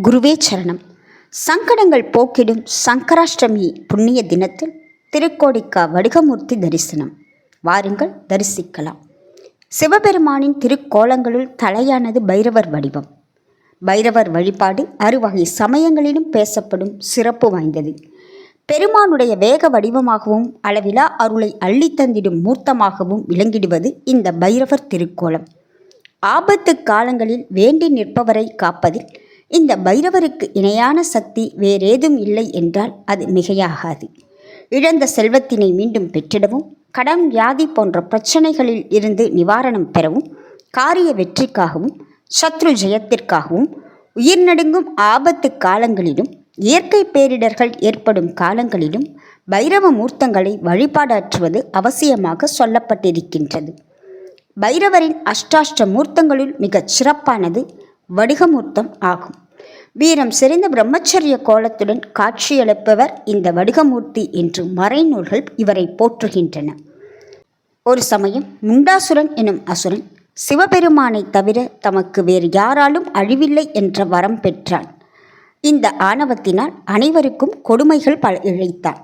குருவே சரணம். சங்கடங்கள் போக்கிடும் சங்கராஷ்டமி புண்ணிய தினத்தில் திருக்கோடிக்கா வடுகமூர்த்தி தரிசனம். வாருங்கள் தரிசிக்கலாம். சிவபெருமானின் திருக்கோலங்களுள் தலையானது பைரவர் வடிவம். பைரவர் வழிபாடு அறுவகை சமயங்களிலும் பேசப்படும் சிறப்பு வாய்ந்தது. பெருமானுடைய வேக வடிவமாகவும் அளவிலா அருளை அள்ளித்தந்திடும் மூர்த்தமாகவும் விளங்கிடுவது இந்த பைரவர் திருக்கோலம். ஆபத்து காலங்களில் வேண்டி நிற்பவரை காப்பதில் இந்த பைரவருக்கு இணையான சக்தி வேறேதும் இல்லை என்றால் அது மிகையாகாது. இழந்த செல்வத்தினை மீண்டும் பெற்றிடவும் கடன் வியாதி போன்ற பிரச்சனைகளில் இருந்து நிவாரணம் பெறவும் காரிய வெற்றிக்காகவும் சத்ரு ஜெயத்திற்காகவும் உயிர் நடுங்கும் ஆபத்து காலங்களிலும் இயற்கை பேரிடர்கள் ஏற்படும் காலங்களிலும் பைரவ மூர்த்தங்களை வழிபாடாற்றுவது அவசியமாக சொல்லப்பட்டிருக்கின்றது. பைரவரின் அஷ்டாஷ்ட மூர்த்தங்களுள் மிகச் சிறப்பானது வடிகமூர்த்தம் ஆகும். வீரம் செறிந்த பிரம்மச்சரிய கோலத்துடன் காட்சியளிப்பவர் இந்த வடுகமூர்த்தி என்று மறைநூல்கள் இவரை போற்றுகின்றன. ஒரு சமயம் முண்டாசுரன் எனும் அசுரன் சிவபெருமானை தவிர தமக்கு வேறு யாராலும் அழிவில்லை என்ற வரம் பெற்றான். இந்த ஆணவத்தினால் அனைவருக்கும் கொடுமைகள் பல இழைத்தான்.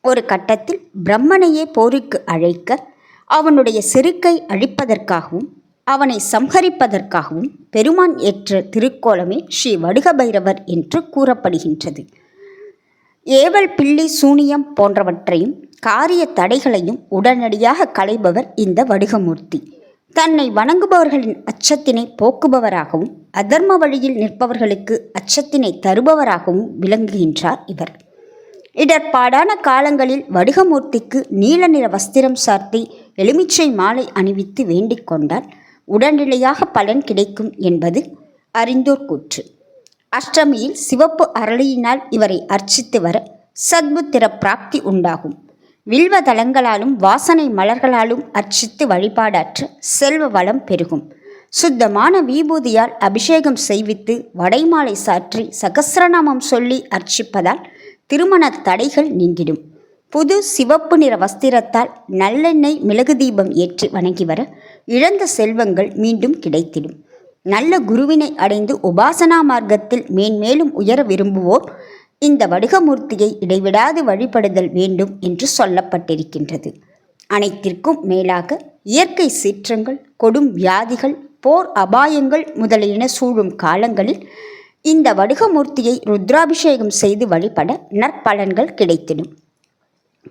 ஒரு கட்டத்தில் பிரம்மனையே போருக்கு அழைக்க அவனுடைய செருக்கை அழிப்பதற்காகவும் அவனை சம்ஹரிப்பதற்காகவும் பெருமான் ஏற்ற திருக்கோலமே ஸ்ரீ வடுகபைரவர் என்று கூறப்படுகின்றது. ஏவல் பிள்ளி சூனியம் போன்றவற்றையும் காரிய தடைகளையும் உடனடியாக களைபவர் இந்த வடுகமூர்த்தி. தன்னை வணங்குபவர்களின் அச்சத்தினை போக்குபவராகவும் அதர்ம வழியில் நிற்பவர்களுக்கு அச்சத்தினை தருபவராகவும் விளங்குகின்றார் இவர். இடர்பாடான காலங்களில் வடுகமூர்த்திக்கு நீல நிற வஸ்திரம் சார்த்தி எலுமிச்சை மாலை அணிவித்து வேண்டிக் கொண்டார். உடனடியாக பலன் கிடைக்கும் என்பது அறிந்தோர் கூற்று. அஷ்டமியில் சிவப்பு அரளியினால் இவரை அர்ச்சித்து வர சத்புத்திர பிராப்தி உண்டாகும். வில்வதளங்களாலும் வாசனை மலர்களாலும் அர்ச்சித்து வழிபாடாற்ற செல்வ வளம் பெருகும். சுத்தமான விபூதியால் அபிஷேகம் செய்வித்து வடைமாலை சாற்றி சகசிரநாமம் சொல்லி அர்ச்சிப்பதால் திருமண தடைகள் நீங்கிடும். புது சிவப்பு நிற வஸ்திரத்தால் நல்லெண்ணெய் மிளகு தீபம் ஏற்றி வணங்கி வர இழந்த செல்வங்கள் மீண்டும் கிடைத்திடும். நல்ல குருவினை அடைந்து உபாசனா மார்க்கத்தில் மேன்மேலும் உயர விரும்புவோர் இந்த வடுகமூர்த்தியை இடைவிடாது வழிபடுதல் வேண்டும் என்று சொல்லப்பட்டிருக்கின்றது. அனைத்திற்கும் மேலாக இயற்கை சீற்றங்கள் கொடும் வியாதிகள் போர் அபாயங்கள் முதலியன சூழும் காலங்களில் இந்த வடுகமூர்த்தியை ருத்ராபிஷேகம் செய்து வழிபட நற்பலன்கள் கிடைத்திடும்.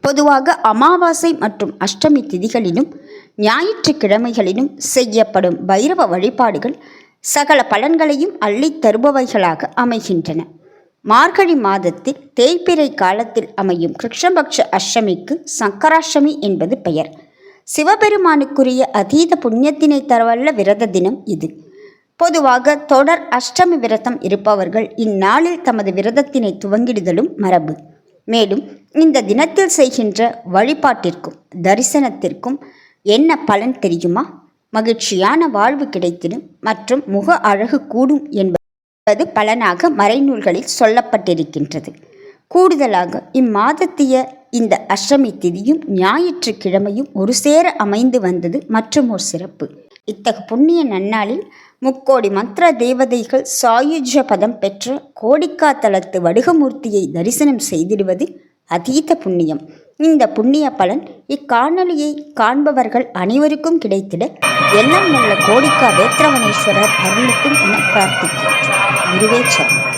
பொதுவாக அமாவாசை மற்றும் அஷ்டமி திதிகளிலும் ஞாயிற்றுக்கிழமைகளிலும் செய்யப்படும் பைரவ வழிபாடுகள் சகல பலன்களையும் அள்ளித் தருபவைகளாக அமைகின்றன. மார்கழி மாதத்தில் தேய்பிறை காலத்தில் அமையும் கிருஷ்ணபக்ஷ அஷ்டமிக்கு சங்கராஷ்டமி என்பது பெயர். சிவபெருமானுக்குரிய அதீத புண்ணியத்தினை தரவல்ல விரத தினம் இது. பொதுவாக தொடர் அஷ்டமி விரதம் இருப்பவர்கள் இந்நாளில் தமது விரதத்தினை துவங்கிடுதலும் மரபு. மேலும் இந்த தினத்தில் செய்கின்ற வழிபாட்டிற்கும் தரிசனத்திற்கும் என்ன பலன் தெரியுமா? மகிழ்ச்சியான வாழ்வு கிடைத்திடும் மற்றும் முக அழகு கூடும் என்பது பலனாக மறைநூல்களில் சொல்லப்பட்டிருக்கின்றது. கூடுதலாக இம்மாதத்திய இந்த அஷ்டமி திதியும் ஞாயிற்றுக்கிழமையும் ஒரு சேர அமைந்து வந்தது மற்றும் ஒரு சிறப்பு. இத்தகு புண்ணிய நன்னாளில் முக்கோடி மந்திர தேவதைகள் சாயுஜ பதம் பெற்ற கோடிக்காதளத்து வடுகமூர்த்தியை தரிசனம் செய்திடுவது அதீத புண்ணியம். இந்த புண்ணிய பலன் இக்காணொலியை காண்பவர்கள் அனைவருக்கும் கிடைத்திட எல்லாம் நல்ல கோடிக்கா வேத்ரவனேஸ்வரர் அருளுக்கும் என பிரார்த்திக்கின்றோம். குருவே சரணம்.